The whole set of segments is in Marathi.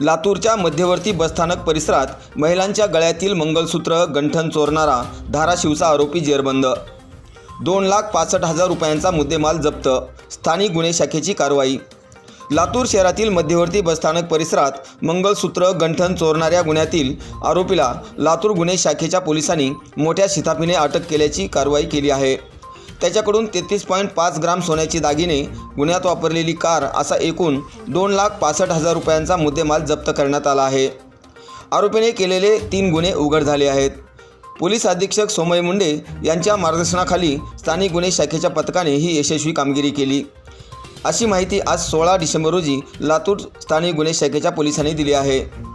लातूरच्या मध्यवर्ती बसस्थानक परिसरात महिलांच्या गळ्यातील मंगलसूत्र गंठन चोरणारा धाराशिवचा आरोपी जेरबंद. दोन लाख पासष्ट हजार रुपयांचा मुद्देमाल जप्त. स्थानिक गुन्हे शाखेची कारवाई. लातूर शहरातील मध्यवर्ती बसस्थानक परिसरात मंगलसूत्र गंठन चोरणाऱ्या गुन्ह्यातील आरोपीला लातूर गुन्हे शाखेच्या पोलिसांनी मोठ्या शिताफीने अटक केल्याची कारवाई केली आहे. त्याच्याकडून तेहतीस पॉईंट पाच ग्राम सोन्याची दागिने गुन्ह्यात वापरलेली कार असा एकूण दोन लाख पासष्ट हजार रुपयांचा मुद्देमाल जप्त करण्यात आला आहे. आरोपीने केलेले तीन गुन्हे उघड झाले आहेत. पोलीस अधीक्षक सोमय मुंडे यांच्या मार्गदर्शनाखाली स्थानिक गुन्हे शाखेच्या पथकाने ही यशस्वी कामगिरी केली. अशी माहिती आज सोळा डिसेंबर रोजी लातूर स्थानिक गुन्हे शाखेच्या पोलिसांनी दिली आहे.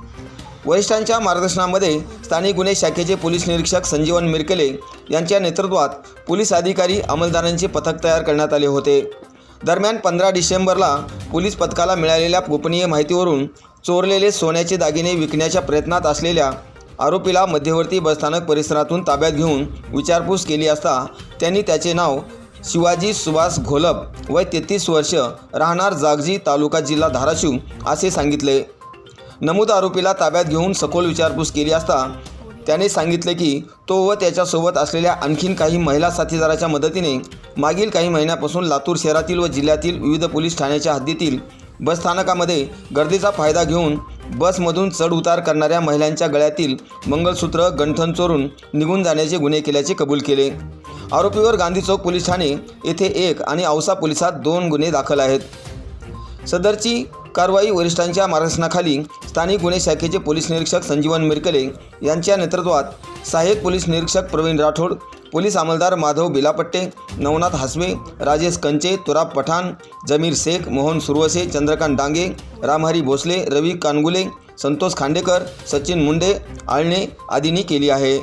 वरिष्ठांच्या मार्गदर्शनामध्ये स्थानिक गुन्हे शाखेचे पोलीस निरीक्षक संजीवन मिरकले यांच्या नेतृत्वात पोलीस अधिकारी अंमलदारांचे पथक तयार करण्यात आले होते. दरम्यान पंधरा डिसेंबरला पोलीस पथकाला मिळालेल्या गोपनीय माहितीवरून चोरलेले सोन्याचे दागिने विकण्याच्या प्रयत्नात असलेल्या आरोपीला मध्यवर्ती बसस्थानक परिसरातून ताब्यात घेऊन विचारपूस केली असता त्यांनी त्याचे नाव शिवाजी सुभाष घोलप वय तेहतीस वर्ष राहणार जागजी तालुका जिल्हा धाराशिव असे सांगितले. नमूद आरोपीला ताब्यात घेऊन सखोल विचारपूस केली असता त्याने सांगितले की तो व त्याच्यासोबत असलेल्या आणखीन काही महिला साथीदाराच्या मदतीने मागील काही महिन्यापासून लातूर शहरातील व जिल्ह्यातील विविध पोलीस ठाण्याच्या हद्दीतील बसस्थानकामध्ये गर्दीचा फायदा घेऊन बसमधून चढउतार करणाऱ्या महिलांच्या गळ्यातील मंगलसूत्र गंठन चोरून निघून जाण्याचे गुन्हे केल्याचे कबूल केले. आरोपीवर गांधी चौक पोलीस ठाणे येथे एक आणि औसा पोलिसात दोन गुन्हे दाखल आहेत. सदरची कारवाई वरिष्ठांच्या मार्गदर्शनाखाली स्थानिक गुन्हे शाखेचे पोलीस निरीक्षक संजीवन मिरकले यांच्या नेतृत्वात सहाय्यक पोलीस निरीक्षक प्रवीण राठोड पोलीस अंमलदार माधव बिलापट्टे नवनाथ हासवे राजेश कंचे तुराब पठाण जमीर शेख मोहन सुरवसे चंद्रकांत डांगे रामहरी भोसले रवी कानगुले संतोष खांडेकर सचिन मुंडे आळणे आदींनी केली आहे.